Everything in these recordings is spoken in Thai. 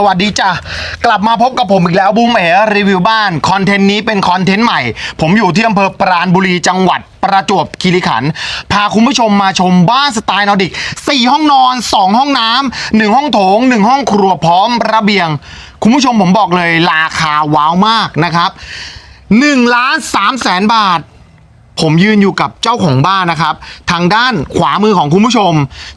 สวัสดีจ้ะกลับมาพบกับผมอีกแล้วบูมเอ๋รีวิวบ้านคอนเทนต์นี้เป็นคอนเทนต์ใหม่ ผมอยู่ที่อำเภอปราณบุรีจังหวัดประจวบคีรีขันธ์พาคุณผู้ชมมาชมบ้านสไตล์นอร์ดิก 4 ห้องนอน 2 ห้องน้ำ1ห้องโถง 1 ห้องครัวพร้อมระเบียง คุณผู้ชมผมบอกเลยราคาว้าวมากนะครับ1ล้าน3แสนบาท ผมยืนอยู่กับเจ้าของบ้านนะครับ ทางด้านขวามือของคุณผู้ชม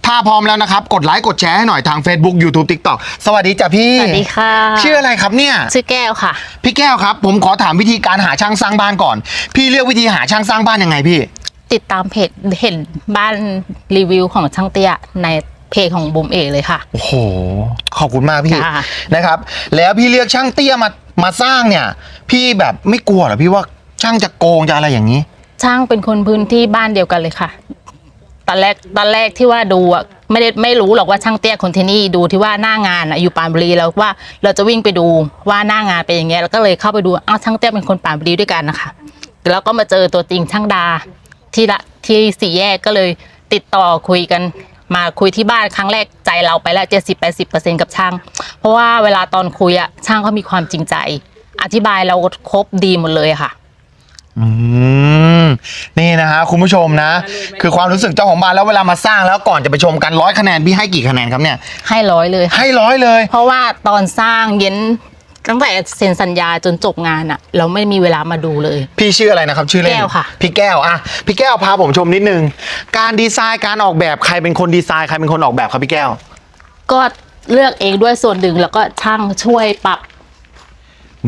ถ้าพร้อมแล้วนะครับ กดไลค์กดแชร์ให้หน่อยทาง Facebook YouTube TikTok สวัสดีจ้ะพี่สวัสดีค่ะชื่ออะไรครับเนี่ย ชื่อแก้วค่ะ พี่แก้วครับ ผมขอถามวิธีการหาช่างสร้างบ้านก่อน พี่เลือกวิธีหาช่างสร้างบ้านยังไงพี่ ติดตามเพจเห็นบ้านรีวิวของช่างเตี้ยในเพจของบุมเอกเลยค่ะ โอ้โห ขอบคุณมากพี่ค่ะ นะครับ แล้วพี่เลือกช่างเตี้ยมามาสร้างเนี่ย พี่แบบไม่กลัวเหรอพี่ว่าช่างจะโกงจะอะไรอย่างนี้ ช่างเป็นคนพื้นที่บ้านเดียวกันเลยค่ะ ตอนแรกตอนแรกที่ว่าดูอะไม่ได้ไม่รู้หรอกว่าช่างเตี้ยคนที่นี่ดูที่ว่าหน้างานอะอยู่ปานบุรีแล้วว่าเราจะวิ่งไปดูว่าหน้างานเป็นอย่างเงี้ยแล้วก็เลยเข้าไปดูอ้าวช่างเตี้ยเป็นคนปานบุรีด้วยกันนะคะแล้วก็มาเจอตัวจริงช่างดาที่ละที่สี่แยกก็เลยติดต่อคุยกันมาคุยที่บ้านครั้งแรกใจเราไปแล้วเจ็ดสิบแปดสิบเปอร์เซ็นกับช่าง เพราะว่าเวลาตอนคุยอะช่างเขามีความจริงใจ อธิบายเราครบดีหมดเลยค่ะ อืมนี่นะฮะคุณผู้ชมนะ คือความรู้สึกเจ้าของบ้านแล้วเวลามาสร้างแล้วก่อนจะไปชมกันร้อยคะแนนพี่ให้กี่คะแนนครับเนี่ย ให้ร้อยเลยค่ะให้ร้อยเลย เพราะว่าตอนสร้างเย็นตั้งแต่เซ็นสัญญาจนจบงานอะเราไม่มีเวลามาดูเลย พี่ชื่ออะไรนะครับ ชื่อเล่นแก้วค่ะ พี่แก้วอะพี่แก้วพาผมชมนิดนึง การดีไซน์การออกแบบใครเป็นคนดีไซน์ใครเป็นคนออกแบบครับพี่แก้ว ก็เลือกเองด้วยส่วนหนึ่งแล้วก็ช่างช่วยปรับ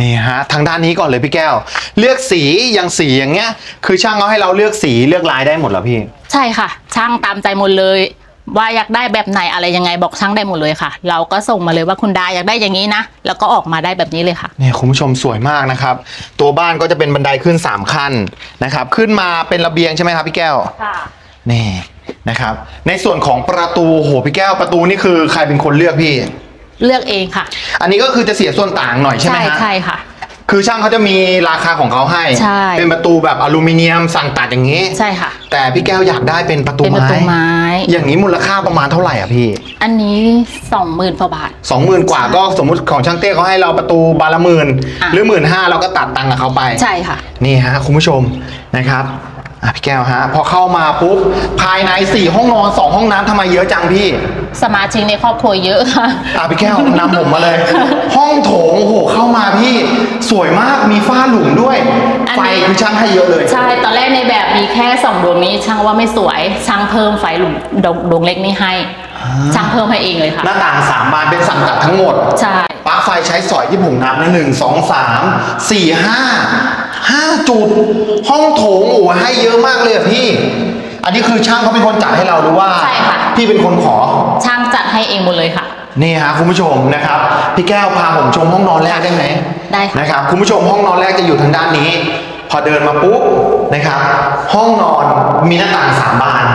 นี่ฮะทางด้านนี้ก่อนเลยพี่แก้ว เลือกสีอย่างสีอย่างเงี้ย คือช่างเขาให้เราเลือกสีเลือกลายได้หมดเหรอพี่ ใช่ค่ะ ช่างตามใจหมดเลย ว่าอยากได้แบบไหนอะไรยังไงบอกช่างได้หมดเลยค่ะ เราก็ส่งมาเลยว่าคุณดาอยากได้อย่างนี้นะแล้วก็ออกมาได้แบบนี้เลยค่ะ เนี่ยคุณผู้ชมสวยมากนะครับ ตัวบ้านก็จะเป็นบันไดขึ้น 3 ขั้นนะครับ ขึ้นมาเป็นระเบียงใช่ไหมครับพี่แก้วค่ะนี่นะครับ ในส่วนของประตูโหพี่แก้วประตูนี่คือใครเป็นคนเลือกพี่ เลือกเองค่ะ อันนี้ก็คือจะเสียส่วนต่างหน่อยใช่ไหมใช่ฮะใช่ค่ะ คือช่างเขาจะมีราคาของเขาให้ ใช่ เป็นประตูแบบอลูมิเนียมสั่งตัดอย่างนี้ ใช่ค่ะ แต่พี่แก้วอยากได้เป็นประตูเป็นประไม้ ตูไม้ อย่างนี้มูลค่าประมาณเท่าไหร่อะพี่อันนี้สองหมื่นกว่าบาท สองหมื่นกว่าก็สมมติของช่างเต้เขาให้เราประตูบานละหมื่นอะ หรือหมื่นห้าเราก็ตัดตังค์กับเขาไป ใช่ค่ะ นี่ฮะคุณผู้ชมนะครับ อะพี่แก้วฮะ พอเข้ามาปุ๊บ ภายในสี่ห้องนอนสองห้องน้ำทำไมเยอะจังพี่ สมาชิกในครอบครัวเยอะค่ะ อะพี่แก้วนำผมมาเลย ห้องโถงโอ้โหเข้ามาพี่ สวยมากมีฝ้าหลุมด้วย อันไฟนี้คือช่างให้เยอะเลย ใช่ ตอนแรกในแบบมีแค่สองดวงนี้ช่างว่าไม่สวย ช่างเพิ่มไฟหลุมดวงดวงเล็กนี้ให้ ช่างเพิ่มให้เองเลยค่ะ หน้าต่างสามบานเป็นสั่งตัดทั้งหมด ใช่ ปลั๊กไฟใช้สอยที่ผมนับนะหนึ่งสองสามสี่ห้า ห้าจุด ห้องโถงโอ้โหให้เยอะมากเลยอะพี่ อันนี้คือช่างเขาเป็นคนจัดให้เราหรือว่า ใช่ค่ะ พี่เป็นคนขอ ช่างจัดให้เองหมดเลยค่ะ นี่ฮะคุณผู้ชมนะครับ พี่แก้วพาผมชมห้องนอนแรกได้ไหมได้ค่ะ นะครับคุณผู้ชมห้องนอนแรกจะอยู่ทางด้านนี้ พอเดินมาปุ๊บนะครับ ห้องนอนมีหน้าต่างสามบาน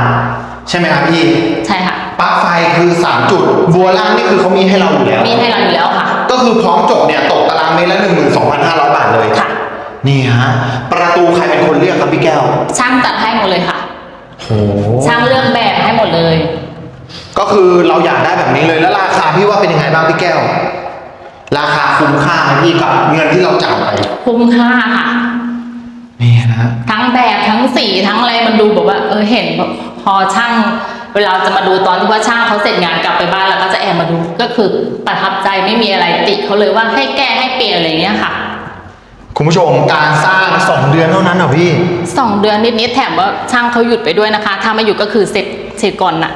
ใช่ไหมครับพี่ใช่ค่ะ ปลั๊กไฟคือสามจุด บัวล่างนี่คือเขามีให้เราอยู่แล้ว มีให้เราอยู่แล้วค่ะ ก็คือพร้อมจบเนี่ยตกตารางเมตรละหนึ่งหมื่นสองพันห้าร้อยบาทเลยค่ะ นี่ฮะ ประตูใครเป็นคนเลือกครับพี่แก้ว ช่างจัดให้หมดเลยค่ะ โห ช่างเลือกแบบให้หมดเลย ก็คือเราอยากได้แบบนี้เลยแล้วราคาพี่ว่าเป็นยังไงบ้างพี่แก้ว ราคาคุ้มค่าไหมพี่กับเงินที่เราจ่ายไป คุ้มค่าค่ะ นี่นะฮะทั้งแบบทั้งสีทั้งอะไรมันดูแบบว่าเออเห็นแบบพอช่างเวลาจะมาดูตอนที่ว่าช่างเขาเสร็จงานกลับไปบ้านแล้วก็จะแอบมาดูก็คือประทับใจไม่มีอะไรติเขาเลยว่าให้แก้ให้เปลี่ยนอะไรอย่างเงี้ยค่ะ คุณผู้ชมการสร้างสองเดือนเท่านั้นเหรอพี่ สองเดือนนิดๆแถมว่าช่างเขาหยุดไปด้วยนะคะ ถ้าไม่หยุดก็คือเสร็จเสร็จก่อนน่ะ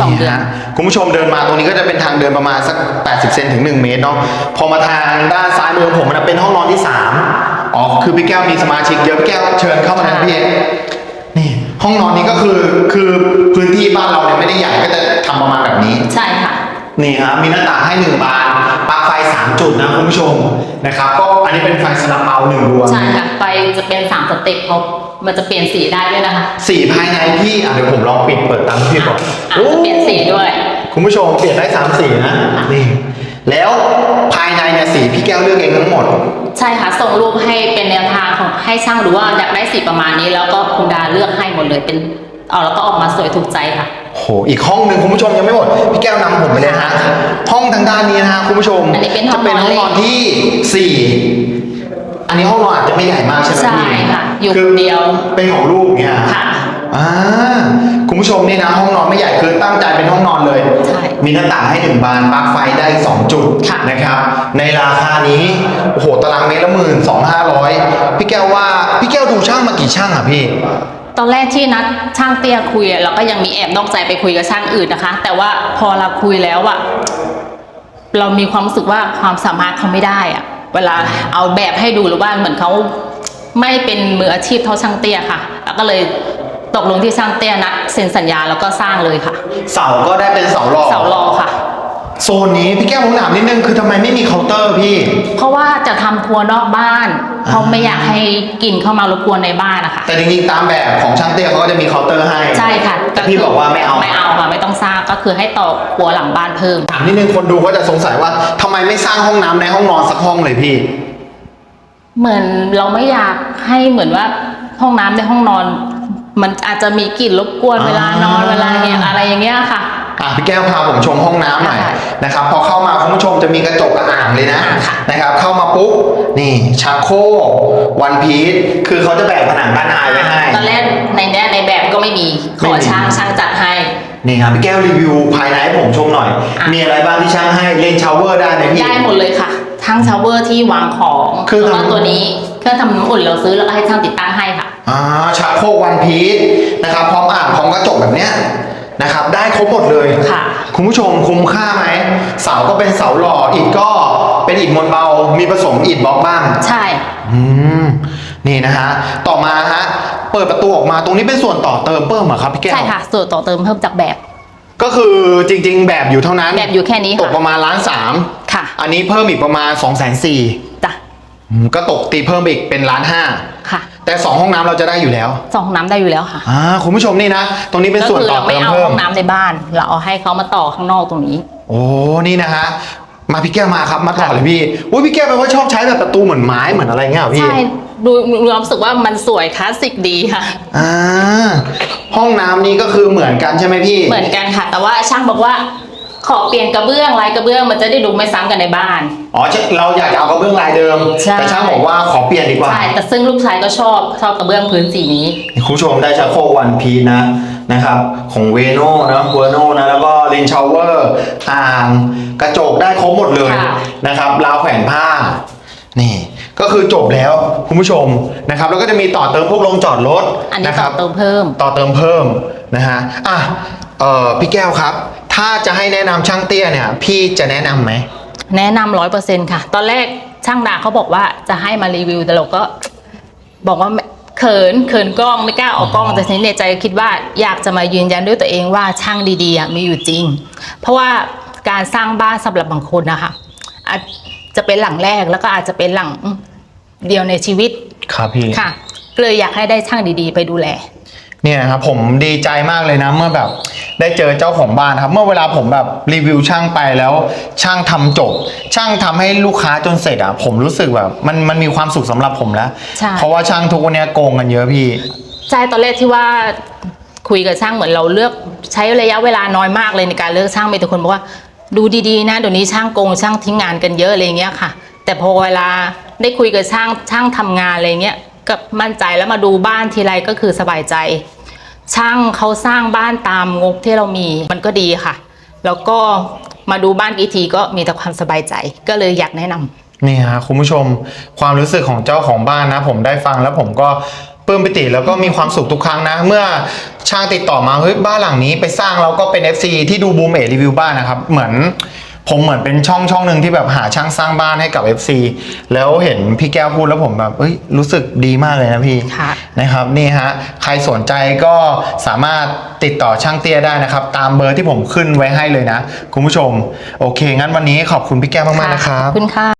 สองเดือน ฮะคุณผู้ชมเดินมาตรงนี้ก็จะเป็นทางเดินประมาณสัก 80 เซนถึง 1 เมตรเนาะ พอมาทางด้านซ้ายมือของผมมันเป็นห้องนอนที่ 3 อ๋อ คือพี่แก้วมีสมาชิกเยอะพี่แก้วเชิญเข้ามาทางพี่เอกนี่ห้องนอนนี้ก็คือคือพื้นที่บ้านเราเนี่ยไม่ได้ใหญ่ก็จะทำประมาณแบบนี้ ใช่ค่ะ นี่ฮะมีหน้าต่างให้หนึ่งบาน ปลั๊กไฟ3จุดนะคุณผู้ชมนะครับก็อันนี้เป็นไฟสลับเปาหนึ่งดวงใช่ค่ะไฟจะเป็นสามสเต็ปเขามันจะเปลี่ยนสีได้ด้วยนะคะสีภายในพี่อะเดี๋ยวผมลองปิดเปิดตามที่พี่บอกอะจะเปลี่ยนสีด้วย คุณผู้ชมเปลี่ยนได้สามสีนะนี่แล้วภายในเนี่ยสีพี่แก้วเลือกเองทั้งหมด ใช่ค่ะส่งรูปให้เป็นแนวทางของให้ช่างดูว่าอยากได้สีประมาณนี้ แล้วก็คุณดาเลือกให้หมดเลยเป็น เอาแล้วก็ออกมาสวยถูกใจค่ะ โห อีกห้องหนึ่งคุณผู้ชมยังไม่หมด พี่แก้วนำผมไปเลยนะฮะห้องทางด้านนี้นะฮะคุณผู้ชมอันนี้เป็นห้องจะเป็นห้องนอนนอนเล็กที่สี่อันนี้ห้องนอนอาจจะไม่ใหญ่มากใช่ไหมใช่พี่ค่ะอยู่คืคนเดียวเป็นของลูกเนี่ยค่ะ อ่าคุณผู้ชมนี่นะ ห้องนอนไม่ใหญ่คือตั้งใจเป็นห้องนอนเลย ใช่มีหน้าต่างให้หนึ่งบานปลั๊กไฟได้สองจุดค่ะ นะครับ ในราคานี้โอ้โหตารางเมตรละหมื่นสองห้าร้อยพี่แก้วว่าพี่แก้วดูช่างมากี่ช่างอะพี่ ตอนแรกที่นัดช่างเตี้ยคุยอะเราก็ยังมีแอบนอกใจไปคุยกับช่างอื่นนะคะ แต่ว่าพอเราคุยแล้วอะเรามีความรู้สึกว่าความสามารถเขาไม่ได้อะเวลาเอาแบบให้ดูหรือว่าเหมือนเขาไม่เป็นมืออาชีพเท่าช่างเตี้ยค่ะแล้วก็เลยตกลงที่ช่างเตี้ยนัดเซ็นสัญญาแล้วก็สร้างเลยค่ะ เสาก็ได้เป็นเสาหล่อเสารอค่ะ โซนนี้พี่แก้วผมถามนิดนึงคือทำไมไม่มีเคาน์เตอร์พี่ เพราะว่าจะทำครัวนอกบ้านเพราะไม่อยากให้กลิ่นเข้ามารบกวนในบ้านนะคะแต่จริงๆตามแบบของช่างเตี้ยเขาก็จะมีเคาน์เตอร์ให้ใช่ค่ะแต่พี่บอกว่าไม่เอา ไม่เอาค่ะไม่ต้องสร้างก็คือให้ต่อครัวหลังบ้านเพิ่ม ถามนิดนึงคนดูก็จะสงสัยว่าทำไมไม่สร้างห้องน้ำในห้องนอนสักห้องเลยพี่ เหมือนเราไม่อยากให้เหมือนว่าห้องน้ำในห้องนอน มันอาจจะมีกลิ่นรบกวนอ่าเวลานอนเวลาเนี่ยอะไรอย่างเงี้ยค่ะ อะพี่แก้วพาผมชมห้องน้ำหน่อยได้นะครับพอเข้ามาคุณผู้ชมจะมีกระจกกับอ่างเลยนะอ่าค่ะนะครับเข้ามาปุ๊บนี่ชักโครกวันพีซคือเขาจะแบกผนังด้านในไว้ให้ ตอนแรกในเนี้ยในแบบก็ไม่มี ขไม่อมี ช่างช่างจัดให้ นี่ครับพี่แก้วรีวิวภายในให้ผมชมหน่อย อะ มีอะไรบ้างที่ช่างให้เลนชาวเวอร์ได้ไหมพี่ ได้หมดเลยค่ะ ทั้งชาวเวอร์ที่วางของเครื่องแล้วก็ทำตัวนี้เครื่องทำน้ำอุ่นเราซื้อแล้วก็ให้ช่างติดตั้งให้ค่ะ อ่าชักโครกวันพีซนะครับพร้อมอ่างพร้อมกระจกแบบเนี้ย นะครับ ได้ครบหมดเลยค่ะคุณผู้ชมคุ้มค่าไหมเสาก็เป็นเสาหล่ออิฐก็เป็นอิฐมวลเบา มีผสมอิฐบล็อกบ้างใช่อืมนี่นะฮะต่อมาฮะเปิดประตูออกมาตรงนี้เป็นส่วนต่อเติมเพิ่มเหรอครับพี่แก้วใช่ค่ะ ส่วนต่อเติมเพิ่มจากแบบ ก็คือจริง ๆ แบบอยู่เท่านั้นแบบอยู่แค่นี้ตกค่ะประมาณล้านสามค่ะอันนี้เพิ่มอีกประมาณ2องแสนสี่จ้ะก็ตกตีเพิ่มอีกเป็นล้านห้าค่ะ แต่สองห้องน้ำเราจะได้อยู่แล้วสองห้องน้ำได้อยู่แล้วค่ะอ่าคุณผู้ชมนี่นะ ตรงนี้เป็นส่วนก็คือต่อเราไม่เติมเอาเพิ่ห้มองน้ำในบ้าน เราเอาให้เขามาต่อข้างนอกตรงนี้ โอ้นี่นะฮะมาพี่แก้วมาครับมาต่อเลยพี่อุ้ยพี่แก้วแปลว่าชอบใช้แบบประตูเหมือนไม้เหมือนอะไรเงี้ยเหรอพี่ ใช่ดูดูรู้สึกว่ามันสวยคลาสสิกดีค่ะ อ่าห้องน้ำนี้ก็คือเหมือนกันใช่ไหมพี่ เหมือนกันค่ะ แต่ว่าช่างบอกว่า ขอเปลี่ยนกระเบื้องลายกระเบื้องมันจะได้ดูไม่ซ้ำกันในบ้าน อ๋อเราอยากจะเอากระเบื้องลายเดิม ใช่ แต่ช่างบอกว่าขอเปลี่ยนดีกว่า ใช่แต่ซึ่งลูกชายก็ชอบชอบกระเบื้องพื้นสีนี้ คุณผู้ชมได้ชักโครกวันพีนะนะครับ ของเวโน่นะเวโน่นะแล้วก็เลนชาวเวอร์อ่างกระจกได้ครบหมดเลยค่ะ นะครับราวแขวนผ้า นี่ ก็คือจบแล้วคุณผู้ชมนะครับ แล้วก็จะมีต่อเติมพวกลงจอดรถอันนี้นะคต่อรับเติมเพิ่ม ต่อเติมเพิ่มนะฮะ อะ เอ่อ พี่แก้วครับ ถ้าจะให้แนะนำช่างเตี้ยเนี่ย พี่จะแนะนำไหม แนะนำร้อยเปอร์เซ็นค่ะ ตอนแรกช่างดาเขาบอกว่าจะให้มารีวิว แต่เราก็ บอกว่าไม่เขินเขินกล้องไม่กล้าออกกล้องแต่ทีนี้ในใจคิดว่าอยากจะมายืนยันด้วยตัวเองว่าช่างดีๆอะมีอยู่จริง เพราะว่าการสร้างบ้านสำหรับบางคนนะคะอาจจะเป็นหลังแรกแล้วก็อาจจะเป็นหลังเดียวในชีวิตครับพี่ ค่ะก็เลยอยากให้ได้ช่างดีๆ ไปดูแล เนี่ยนะครับผมดีใจมากเลยนะเมื่อแบบ ได้เจอเจ้าของบ้านครับ เมื่อเวลาผมแบบรีวิวช่างไปแล้ว ช่างทำจบ ช่างทำให้ลูกค้าจนเสร็จอะผมรู้สึกแบบมันมันมีความสุขสำหรับผมแล้ว ใช่ เพราะว่าช่างทุกวันเนี้ยโกงกันเยอะพี่ ใช่ตอนแรกที่ว่าคุยกับช่างเหมือนเราเลือกใช้ระยะเวลาน้อยมากเลยในการเลือกช่างมีแต่คนบอกว่าดูดีๆนะเดี๋ยวนี้ช่างโกงช่างทิ้งงานกันเยอะอะไรเงี้ยค่ะ แต่พอเวลาได้คุยกับช่างช่างทำงานอะไรเงี้ยก็มั่นใจแล้วมาดูบ้านทีไรก็คือสบายใจ ช่างเขาสร้างบ้านตามงบที่เรามีมันก็ดีค่ะ แล้วก็มาดูบ้านกี่ทีก็มีแต่ความสบายใจก็เลยอยากแนะนำนี่ฮะคุณผู้ชมความรู้สึกของเจ้าของบ้านนะ ผมได้ฟังแล้วผมก็ปลื้มปิติแล้วก็มีความสุขทุกครั้งนะ เมื่อช่างติดต่อมาเฮ้ยบ้านหลังนี้ไปสร้างแล้วก็เป็น FC ที่ดูบูมเอรีวิวบ้านนะครับ เหมือน ผมเหมือนเป็นช่องช่องหนึ่งที่แบบหาช่างสร้างบ้านให้กับ FC แล้วเห็นพี่แก้วพูดแล้วผมแบบเอ้ยรู้สึกดีมากเลยนะพี่ค่ะนะครับนี่ฮะใครสนใจก็สามารถติดต่อช่างเตี้ยได้นะครับ ตามเบอร์ที่ผมขึ้นไว้ให้เลยนะ คุณผู้ชม โอเค งั้นวันนี้ขอบคุณพี่แก้วมากๆนะครับ ขอบคุณค่ะ